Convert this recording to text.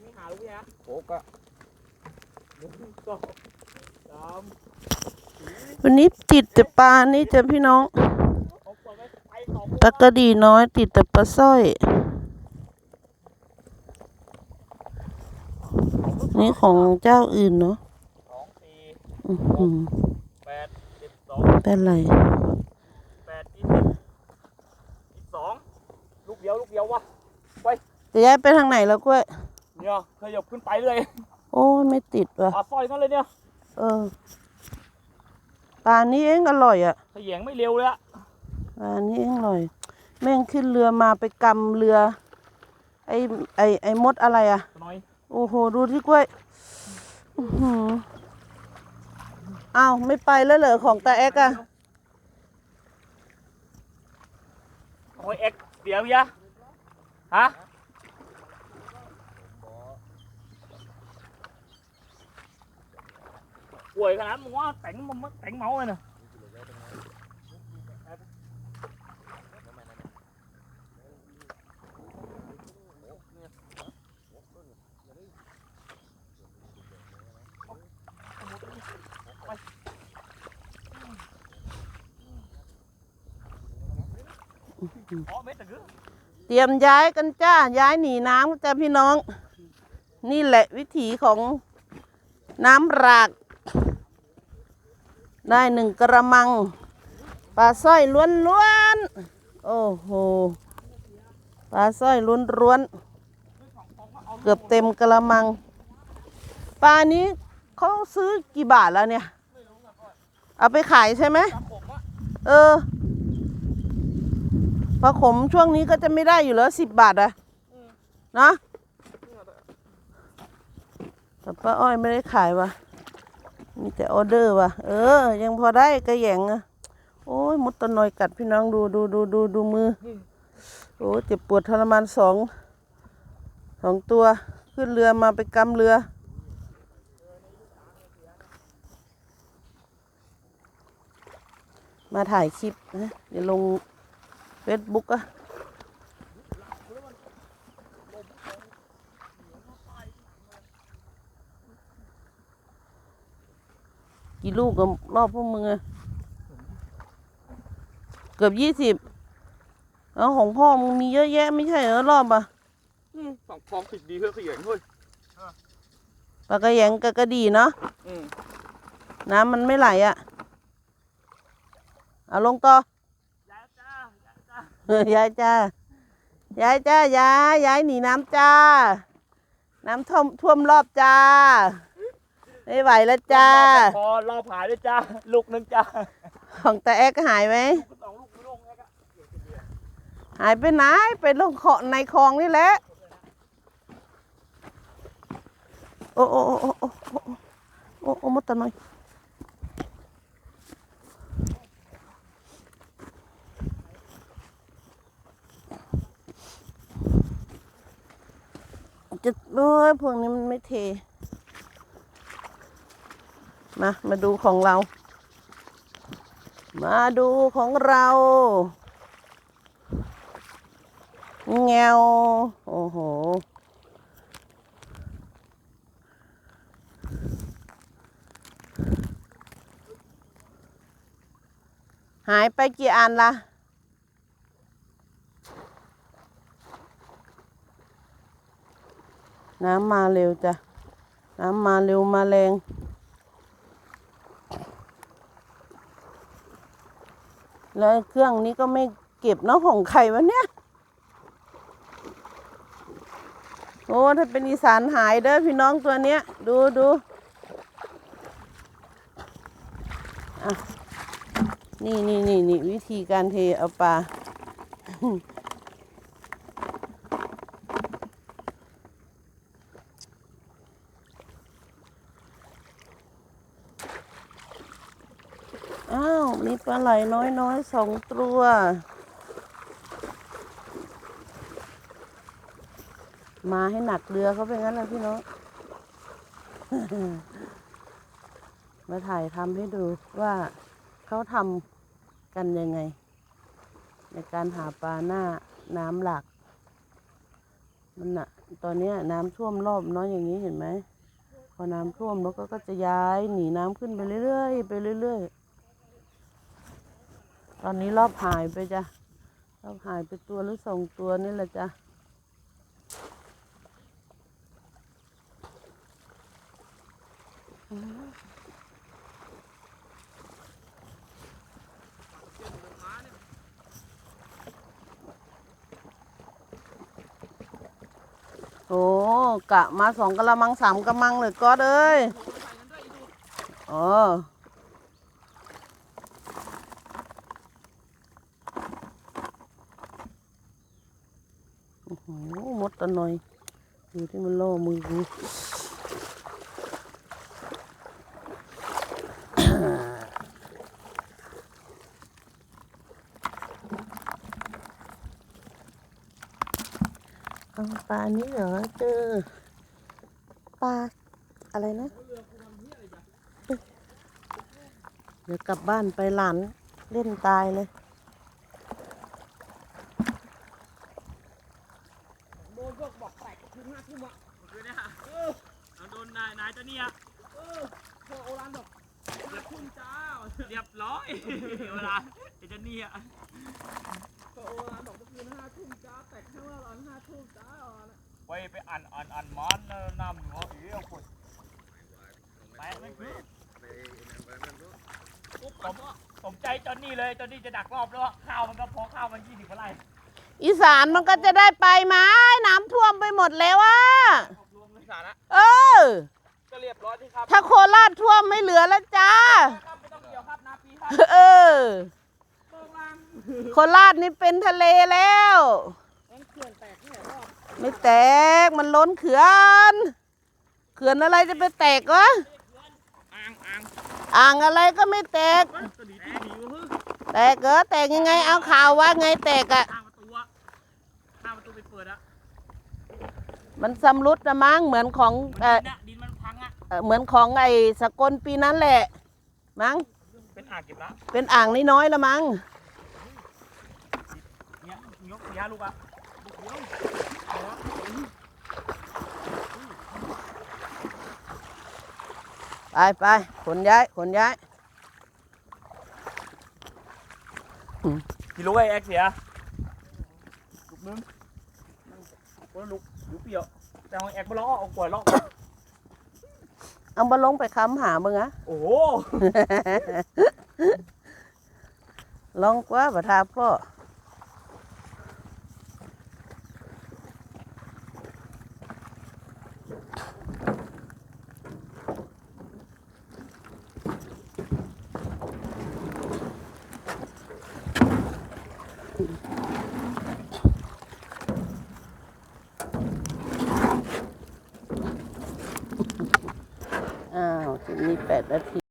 ไม่หาลูกพี่นะโคกอะหนึ่งสองสามวันนี้ติดแต่ปลานี่จ้ะพี่น้องผมเปิดไว้ไปสองปลากระดีน้อยติดแต่ปลาสร้อย นี่ของเจ้าอื่นเนาะสองสี่อื้อหือแปดสิบสองเป็นไร แปดยี่สิบยี่สิบสองลูกเดียวลูกเดียววะจะย้ายไปทางไหนแล้วกล้วย เนี่ยขยับขึ้นไปเลยโอ้ยไม่ติดว่ะปลาสร้อยนั่นเลยเนี่ยเออปลานี้เองอร่อยอะขยงไม่เร็วเลยอะปลานี้เองอร่อย แม่งขึ้นเรือมาไปกำเรือ ไอ้ไอ้ไอ้มดอะไรอะหน่อยโอ้โห ดูที่กล้วยอื้อหืออ้าวไม่ไปแล้วเหรอของตาแอกอะ โอ้ยเอ็กเดี๋ยวพี่อะฮะ ป่วยขนาดมึงว่าแต่งมันแต่งเมาเลยนะเตะเตรียมย้ายกันจ้า ย้ายหนีน้ำจ้าพี่น้อง นี่แหละวิถีของน้ำราก ได้หนึ่งกระมัง ปลาสร้อยล้วนๆโอ้โห ปลาสร้อยล้วนๆเกือบเต็มกระมัง ปลานี้เขาซื้อกี่บาทแล้วเนี่ย เอาไปขายใช่ไหม เออปลาขมช่วงนี้ก็จะไม่ได้อยู่แล้วสิบบาทอะนะแต่ป้าอ้อยไม่ได้ขายวะ มีแต่ออเดอร์ว่ะ เออ ยังพอได้กระแยงอะโอ้ยมดตะนอยกัดพี่น้องดูดูดูดูดูมือ โอ้เจ็บปวดทรมานสองสองตัว ขึ้นเรือมาไปกำเรือ มาถ่ายคลิปนะเดี๋ยวลงเฟซบุ๊กอะ กี่ลูกกับรอบพวกมึงอะเกือบยี่สิบแล้วของพ่อมึงมีเยอะแยะไม่ใช่เหรอรอบอะอืมสองฟองติดดีเพื่อขยงเฮ้ยปลากระแยงกะกระดีเนาะอืมน้ำมันไม่ไหลอะเอาลงต่อย้ายจ้าย้ายจ้าเออยายจ้ายายจ้ายายยายหนีน้ำจ้า น้ำท่วมท่วมรอบจ้า ไม่ไหวแล้วจ้า พอรอบหายด้วยจ้าลูกหนึ่งจ้าของตาแอ๊กหายไหม สองลูกไน้ํหายไปไหนไปลงเคาะในคลองนี่แหละ โอ้โอ้โอ้โอ้โอ้โอ้โอ้มาตะหน่อยจะเอ้ยพวกนี้มันไม่เท มามาดูของเรา มาดูของเราแงวโอ้โห หายไปกี่อันละน้ำมาเร็วจ้ะ น้ำมาเร็วมาแรง แล้วเครื่องนี้ก็ไม่เก็บน้องของใครวะเนี่ย โอ้ ถ้าเป็นอีสานหายเด้อพี่น้องตัวเนี้ย ดูดูอะนี่นี่นี่นี่วิธีการเทเอาปลา อ้าว มี ปลาไหลน้อยน้อยๆสองตัว มาให้หนักเรือเขาเป็นงั้นแหละพี่น้อง มาถ่ายทำให้ดูว่าเขาทำกันยังไง ในการหาปลาหน้าน้ำหลัก มันน่ะตอนนี้น้ำท่วมรอบน้อยอย่างนี้เห็นไหมพอน้ำท่วมแล้วก็ก็จะย้ายหนีน้ำขึ้นไปเรื่อยๆไปเรื่อยๆ ตอนนี้รอบหายไปจ้ะ รอบหายไปตัวหรือสองตัวนี่แหละจ้ะ โอ้กะมาสองกะละมังสามกะมังเลยก็เอ้ยอ๋อโอ้โหมด ตัวหน่อยดูที่มันล่อมือกูเอาปลานี้เหรอเจอปลาอะไรนะ เดี๋ยวกลับบ้านไปหลานเล่นตายเลย โดนพวกบอกแตกคืนห้า คืนเนี่ยเออโดนนายนายเจ้าเนี่ยเออพวโอรานบอกเรียบทุ่มจ้าเรียบร้อยโอรานเจ้าเนี่ยพวกโอรานบอกเมื่อคืนห้าทุ่มจ้าแตกข้างล่างห้าทุ่มจ้าอ่อนไปไปอ่านอ่านอ่านมันน้ำหัวเอี้ยวคนไปไม่คือผมผมใจจอนนี่เลยจอนนี่จะดักรอบแล้วข้าวมันก็พอข้าวมันยี่สิบกว่าไร่ อีสานมันก็จะได้ไปไหมน้ำท่วมไปหมดแล้วอะรวมเลยสาระเออ ก็เรียบร้อยที่ครับถ้าโคราชท่วมไม่เหลือแล้วจ้า ครับไม่ต้องเกี่ยวครับนาปีครับเออ เบิกลังโคราชนี่เป็นทะเลแล้วเอ็งเขื่อนแตกที่ไหนรอบไม่แตกมันล้นเขื่อน เขื่อนอะไรจะไปแตกวะอ่างอ่างอ่างอะไรก็ไม่แตก ตัวนี้ที่หนีวะแตกเหรอแตกยังไงเอาข่าวว่าไงแตกอะข้างประตูอะข้างประตูไปเปิดอะ มันสำรุดนะมั้งเหมือนของเหมืเออนอดินอะดินมันพังอะเอ่อเหมือนของไอ้สกลปีนั้นแหละ มั้งเป็นอ่างเก็บละเป็นอ่างน้อยๆละมั้งเนี่ยยกยาลูกอะลูกเดียวไปไปขนย้ายขนย้าย กี่ลูกไอ้แอ็กเสียลูกนึงคนละลูก ลูกเปรี้ยวแต่ของแอ็กมาล้อเอากล้วยล้อเอาบอลลงไปค้ำหามึงอะ โอ้โหลองกว่าประทาพ่อ มีแปดนาที